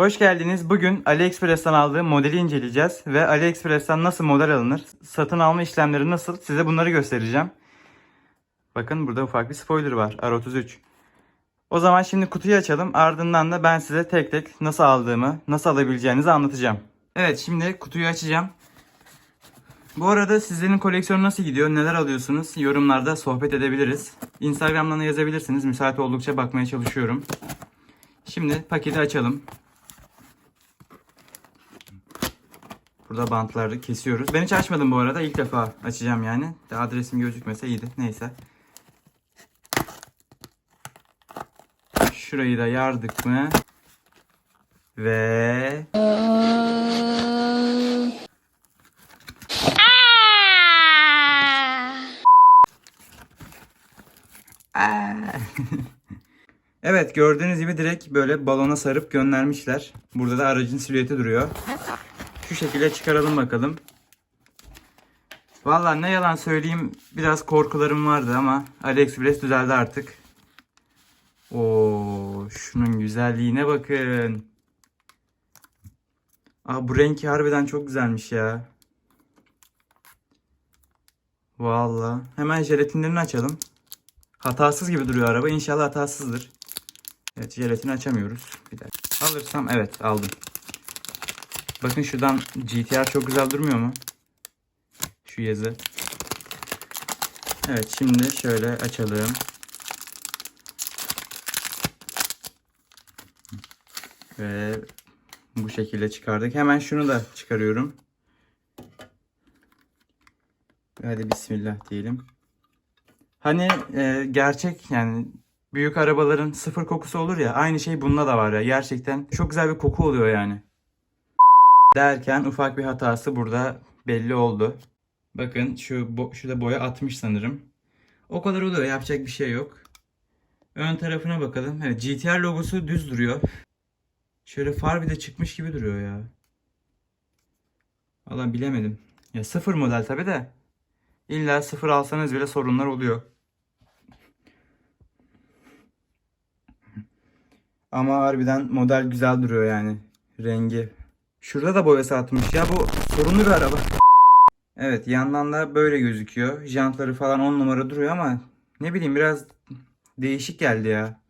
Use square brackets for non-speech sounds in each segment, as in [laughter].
Hoş geldiniz. Bugün AliExpress'ten aldığım modeli inceleyeceğiz ve AliExpress'ten nasıl model alınır, satın alma işlemleri nasıl size bunları göstereceğim. Bakın burada ufak bir spoiler var. R33. O zaman şimdi kutuyu açalım. Ardından da ben size tek tek nasıl aldığımı, nasıl alabileceğinizi anlatacağım. Evet şimdi kutuyu açacağım. Bu arada sizlerin koleksiyonu nasıl gidiyor? Neler alıyorsunuz? Yorumlarda sohbet edebiliriz. Instagram'dan da yazabilirsiniz. Müsait oldukça bakmaya çalışıyorum. Şimdi paketi açalım. Bantları kesiyoruz. Ben hiç açmadım bu arada. İlk defa açacağım yani. De adresim gözükmese iyiydi. Neyse. Şurayı da yardık mı? Ve [laughs] Evet gördüğünüz gibi direkt böyle balona sarıp göndermişler. Burada da aracın silüeti duruyor. Şu şekilde çıkaralım bakalım. Valla ne yalan söyleyeyim biraz korkularım vardı ama AliExpress düzeldi artık. Oo, şunun güzelliğine bakın. Aa, bu renki harbiden çok güzelmiş ya. Valla. Hemen jelatinlerini açalım. Hatasız gibi duruyor araba. İnşallah hatasızdır. Evet jelatini açamıyoruz. Bir dakika. Alırsam evet aldım. Bakın şuradan GTR çok güzel durmuyor mu? Şu yazı. Evet şimdi şöyle açalım. Ve bu şekilde çıkardık. Hemen şunu da çıkarıyorum. Hadi bismillah diyelim. Hani e, gerçek yani büyük arabaların sıfır kokusu olur ya aynı şey bunda da var ya. Gerçekten çok güzel bir koku oluyor yani. Derken ufak bir hatası burada belli oldu. Bakın şu bo şurada boya atmış sanırım. O kadar oluyor yapacak bir şey yok. Ön tarafına bakalım. Evet GTR logosu düz duruyor. Şöyle far bir de çıkmış gibi duruyor ya. Valla bilemedim. Ya sıfır model tabi de. İlla sıfır alsanız bile sorunlar oluyor. Ama harbiden model güzel duruyor yani. Rengi. Şurada da boyası atmış. Ya bu sorunlu bir araba. Evet yandan da böyle gözüküyor. Jantları falan 10 numara duruyor ama ne bileyim biraz değişik geldi ya.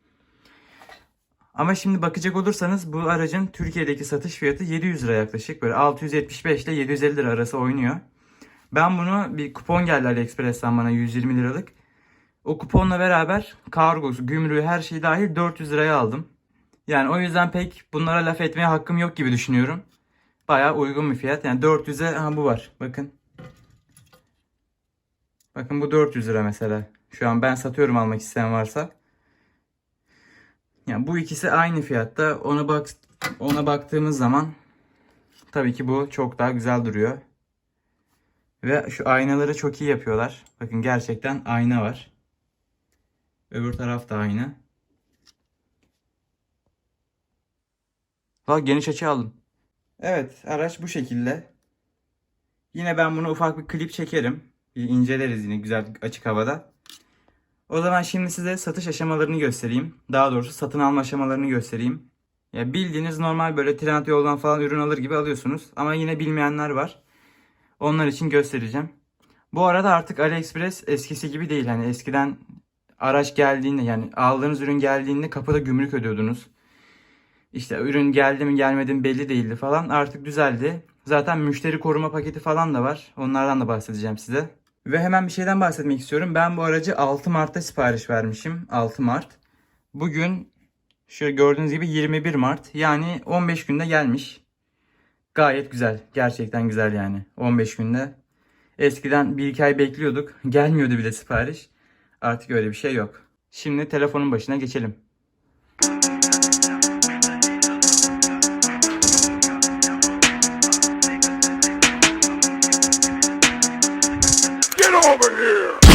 Ama şimdi bakacak olursanız bu aracın Türkiye'deki satış fiyatı 700 lira yaklaşık. Böyle 675 ile 750 lira arası oynuyor. Ben bunu bir kupon geldi AliExpress'ten bana 120 liralık. O kuponla beraber kargosu, gümrüğü her şey dahil 400 liraya aldım. Yani o yüzden pek bunlara laf etmeye hakkım yok gibi düşünüyorum. Bayağı uygun bir fiyat. Yani 400'e ha bu var. Bakın. Bakın bu 400 lira mesela. Şu an ben satıyorum almak isteyen varsa. Yani bu ikisi aynı fiyatta. Ona bak ona baktığımız zaman tabii ki bu çok daha güzel duruyor. Ve şu aynaları çok iyi yapıyorlar. Bakın gerçekten ayna var. Öbür taraf da aynı. Bak geniş açı aldım. Evet araç bu şekilde. Yine ben bunu ufak bir klip çekerim. Bir inceleriz yine güzel açık havada. O zaman şimdi size satış aşamalarını göstereyim. Daha doğrusu satın alma aşamalarını göstereyim. Ya bildiğiniz normal böyle Trendyol'dan falan ürün alır gibi alıyorsunuz. Ama yine bilmeyenler var. Onlar için göstereceğim. Bu arada artık AliExpress eskisi gibi değil. Hani eskiden araç geldiğinde yani aldığınız ürün geldiğinde kapıda gümrük ödüyordunuz. İşte ürün geldi mi gelmedi mi belli değildi falan. Artık düzeldi. Zaten müşteri koruma paketi falan da var. Onlardan da bahsedeceğim size. Ve hemen bir şeyden bahsetmek istiyorum. Ben bu aracı 6 Mart'ta sipariş vermişim. 6 Mart. Bugün şöyle gördüğünüz gibi 21 Mart. Yani 15 günde gelmiş. Gayet güzel. Gerçekten güzel yani. 15 günde. Eskiden 1-2 ay bekliyorduk. [laughs] Gelmiyordu bile sipariş. Artık öyle bir şey yok. Şimdi telefonun başına geçelim. Get over here!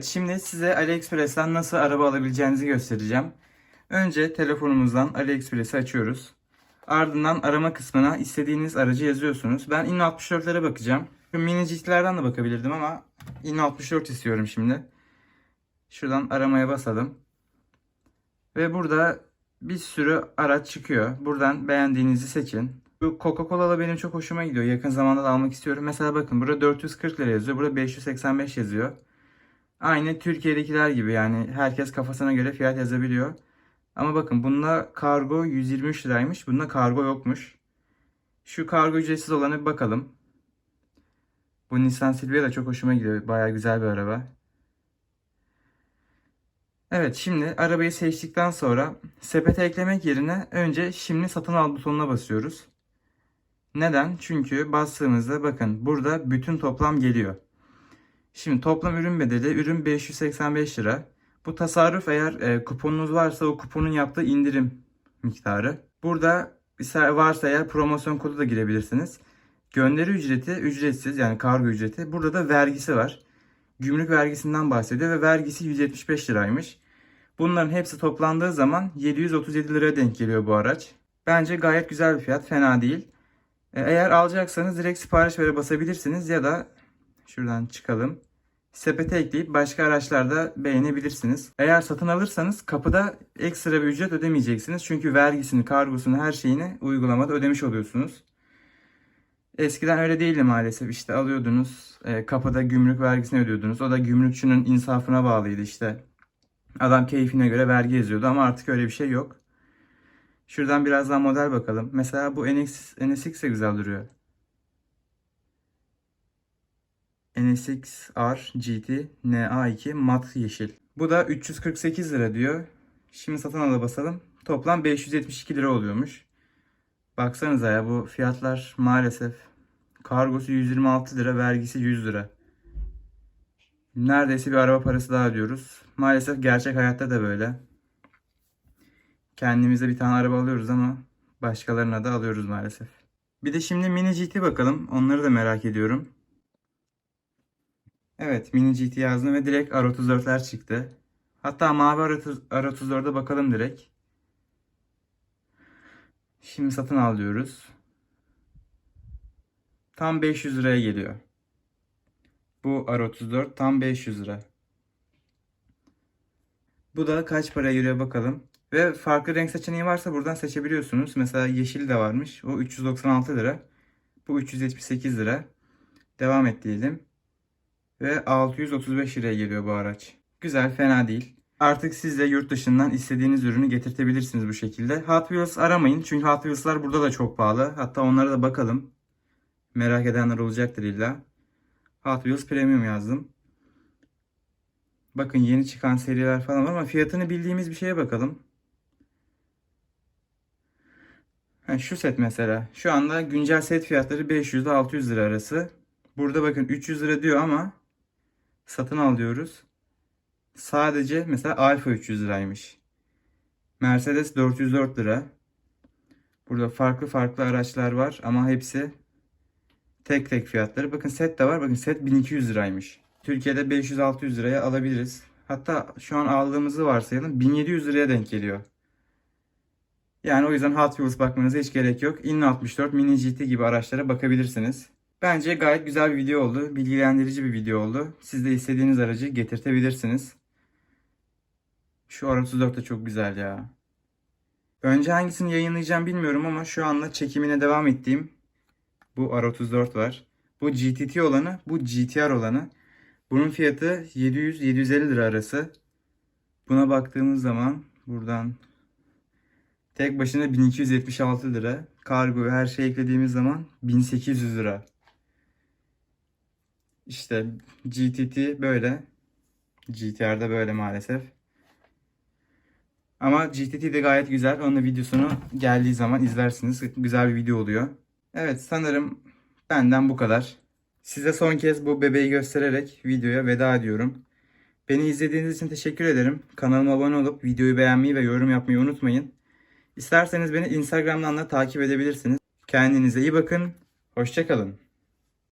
Evet, şimdi size AliExpress'ten nasıl araba alabileceğinizi göstereceğim. Önce telefonumuzdan AliExpress'i açıyoruz. Ardından arama kısmına istediğiniz aracı yazıyorsunuz. Ben Inno 64'lere bakacağım. Mini GT'lerden de bakabilirdim ama Inno 64 istiyorum şimdi. Şuradan aramaya basalım. Ve burada bir sürü araç çıkıyor. Buradan beğendiğinizi seçin. Bu Coca-Cola'la benim çok hoşuma gidiyor. Yakın zamanda da almak istiyorum. Mesela bakın burada 440 lira yazıyor. Burada 585 yazıyor. Aynı Türkiye'dekiler gibi yani herkes kafasına göre fiyat yazabiliyor. Ama bakın bunda kargo 123 liraymış. Bunda kargo yokmuş. Şu kargo ücretsiz olana bir bakalım. Bu Nissan Silvia da çok hoşuma gidiyor. Baya güzel bir araba. Evet şimdi arabayı seçtikten sonra sepete eklemek yerine önce şimdi satın al butonuna basıyoruz. Neden? Çünkü bastığımızda bakın burada bütün toplam geliyor. Şimdi toplam ürün bedeli ürün 585 lira. Bu tasarruf eğer e, kuponunuz varsa o kuponun yaptığı indirim miktarı. Burada varsa eğer promosyon kodu da girebilirsiniz. Gönderi ücreti ücretsiz yani kargo ücreti. Burada da vergisi var. Gümrük vergisinden bahsediyor ve vergisi 175 liraymış. Bunların hepsi toplandığı zaman 737 liraya denk geliyor bu araç. Bence gayet güzel bir fiyat, fena değil. E, Eğer alacaksanız direkt sipariş vere basabilirsiniz ya da şuradan çıkalım. Sepete ekleyip başka araçlarda beğenebilirsiniz. Eğer satın alırsanız kapıda ekstra bir ücret ödemeyeceksiniz. Çünkü vergisini, kargosunu, her şeyini uygulamada ödemiş oluyorsunuz. Eskiden öyle değildi maalesef. İşte alıyordunuz, e, kapıda gümrük vergisini ödüyordunuz. O da gümrükçünün insafına bağlıydı işte. Adam keyfine göre vergi yazıyordu ama artık öyle bir şey yok. Şuradan biraz daha model bakalım. Mesela bu NSX de güzel duruyor. NSX R GT NA2 mat yeşil. Bu da 348 lira diyor. Şimdi satın ala basalım. Toplam 572 lira oluyormuş. Baksanıza ya bu fiyatlar maalesef. Kargosu 126 lira, vergisi 100 lira. Neredeyse bir araba parası daha ödüyoruz. Maalesef gerçek hayatta da böyle. Kendimize bir tane araba alıyoruz ama başkalarına da alıyoruz maalesef. Bir de şimdi Mini GT bakalım. Onları da merak ediyorum. Evet Mini GT yazdım ve direkt R34'ler çıktı. Hatta mavi R34'e bakalım direkt. Şimdi satın al diyoruz. Tam 500 liraya geliyor. Bu R34 tam 500 lira. Bu da kaç paraya geliyor bakalım. Ve farklı renk seçeneği varsa buradan seçebiliyorsunuz. Mesela yeşil de varmış. O 396 lira. Bu 378 lira. Devam et diyelim. Ve 635 liraya geliyor bu araç. Güzel, fena değil. Artık siz de yurt dışından istediğiniz ürünü getirtebilirsiniz bu şekilde. Hot Wheels aramayın. Çünkü Hot Wheels'lar burada da çok pahalı. Hatta onlara da bakalım. Merak edenler olacaktır illa. Hot Wheels Premium yazdım. Bakın yeni çıkan seriler falan var ama fiyatını bildiğimiz bir şeye bakalım. Ha, şu set mesela. Şu anda güncel set fiyatları 500 ile 600 lira arası. Burada bakın 300 lira diyor ama satın al diyoruz. Sadece mesela Alfa 300 liraymış. Mercedes 404 lira. Burada farklı farklı araçlar var ama hepsi tek tek fiyatları. Bakın set de var. Bakın set 1200 liraymış. Türkiye'de 500-600 liraya alabiliriz. Hatta şu an aldığımızı varsayalım 1700 liraya denk geliyor. Yani o yüzden Hot Wheels bakmanıza hiç gerek yok. Inno 64, Mini GT gibi araçlara bakabilirsiniz. Bence gayet güzel bir video oldu. Bilgilendirici bir video oldu. Siz de istediğiniz aracı getirtebilirsiniz. Şu R34 de çok güzel ya. Önce hangisini yayınlayacağım bilmiyorum ama şu anda çekimine devam ettiğim bu R34 var. Bu GTT olanı, bu GTR olanı. Bunun fiyatı 700-750 lira arası. Buna baktığımız zaman buradan tek başına 1276 lira. Kargo her şey eklediğimiz zaman 1800 lira. İşte GTT böyle. GTR'da böyle maalesef. Ama GTT de gayet güzel. Onun videosunu geldiği zaman izlersiniz. Güzel bir video oluyor. Evet sanırım benden bu kadar. Size son kez bu bebeği göstererek videoya veda ediyorum. Beni izlediğiniz için teşekkür ederim. Kanalıma abone olup videoyu beğenmeyi ve yorum yapmayı unutmayın. İsterseniz beni Instagram'dan da takip edebilirsiniz. Kendinize iyi bakın. Hoşçakalın.